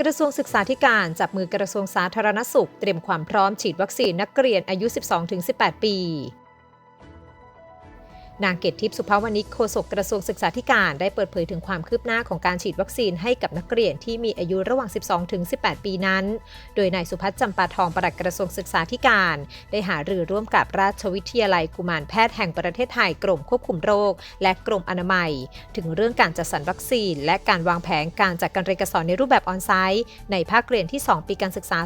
กระทรวงศึกษาธิการจับมือกระทรวงสาธารณสุข เตรียมความพร้อมฉีดวัคซีนนักเรียนอายุ 12-18 ปี นางเกตทิพย์สุภาวณิชโฆษกกระทรวงศึกษาธิการได้เปิดเผยถึงความคืบหน้าของการฉีดวัคซีนให้กับนักเรียนที่มีอายุระหว่าง 12 ถึง 18 ปีนั้น โดยนายสุพัฒน์จำปาทองปลัดกระทรวงศึกษาธิการ ได้หารือร่วมกับราชวิทยาลัยกุมารแพทย์แห่งประเทศไทยกรมควบคุมโรค และกรมอนามัย ถึงเรื่องการจัดสรรวัคซีน และการวางแผนการจัดการเรียนการสอนในรูปแบบออนไซต์ ในภาคเรียนที่ 2 ปีการศึกษา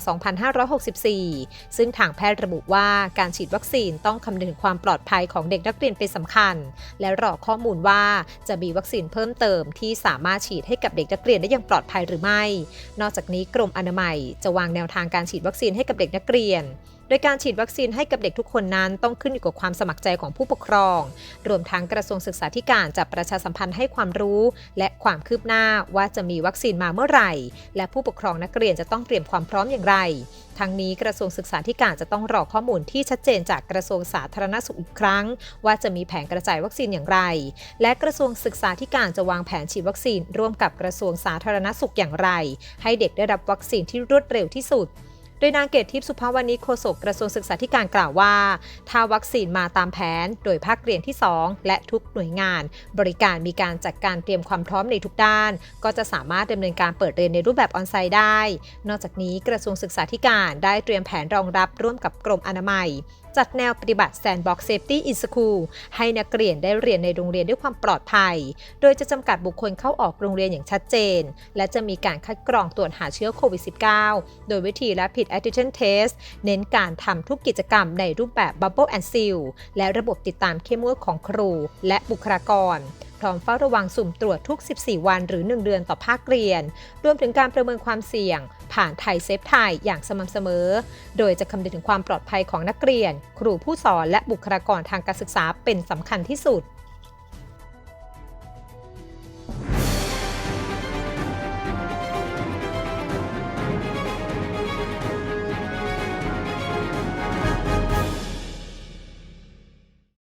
2564 ซึ่งทางแพทย์ระบุว่าการฉีดวัคซีนต้องคำนึงถึงความปลอดภัยของเด็กนักเรียนเป็นสำคัญและรอข้อมูลว่าจะมีวัคซีนเพิ่มเติมที่สามารถฉีดให้กับเด็กนักเรียนได้อย่างปลอดภัยหรือไม่ นอกจากนี้กรมอนามัยจะวางแนวทางการฉีดวัคซีนให้กับเด็กนักเรียน โดยการฉีดวัคซีนให้กับเด็กทุกคนนั้นต้องขึ้นอยู่กับความสมัครใจของผู้ปกครอง รวมทั้งกระทรวงศึกษาธิการจะประชาสัมพันธ์ให้ความรู้ และความคืบหน้าว่าจะมีวัคซีนมาเมื่อไหร่ และผู้ปกครองนักเรียนจะต้องเตรียมความพร้อมอย่างไรทั้งนี้กระทรวงศึกษาธิการจะต้องรอข้อมูลที่ชัดเจนจากกระทรวงสาธารณสุขอีกครั้ง ว่าจะมีแผนกระจายวัคซีนอย่างไร และกระทรวงศึกษาธิการจะวางแผนฉีดวัคซีน ร่วมกับกระทรวงสาธารณสุขอย่างไร ให้เด็กได้รับวัคซีนที่รวดเร็วที่สุด โดยนางเกตทิพย์สุภาวณีโฆษกกระทรวงศึกษาธิการกล่าวว่า ถ้าวัคซีนมาตามแผน โดยภาคเรียนที่ 2 และทุกหน่วยงาน บริการมีการจัดการเตรียมความพร้อมในทุกด้าน ก็จะสามารถดำเนินการเปิดเรียนในรูปแบบออนไซต์ได้ นอกจากนี้กระทรวงศึกษาธิการได้เตรียมแผนรองรับร่วมกับกรมอนามัยจัดแนวปฏิบัติ Sandbox Safety in School ให้นักเรียนได้เรียนในโรงเรียนด้วยความปลอดภัย โดยจะจำกัดบุคคลเข้าออกโรงเรียนอย่างชัดเจน และจะมีการคัดกรองตรวจหาเชื้อโควิด -19 โดยวิธี Rapid Antigen Test เน้นการทำทุกกิจกรรมในรูปแบบ Bubble and Seal และระบบติดตามเข้มงวดของครู และบุคลากร พร้อมเฝ้าระวังสุ่มตรวจทุก 14 วันหรือ 1 เดือนต่อภาคเรียน รวมถึงการประเมินความเสี่ยง ผ่านไทยเซฟไทยอย่างสม่ำเสมอ โดยจะคำนึงถึงความปลอดภัยของนักเรียน ครูผู้สอนและบุคลากรทางการศึกษาเป็นสำคัญที่สุด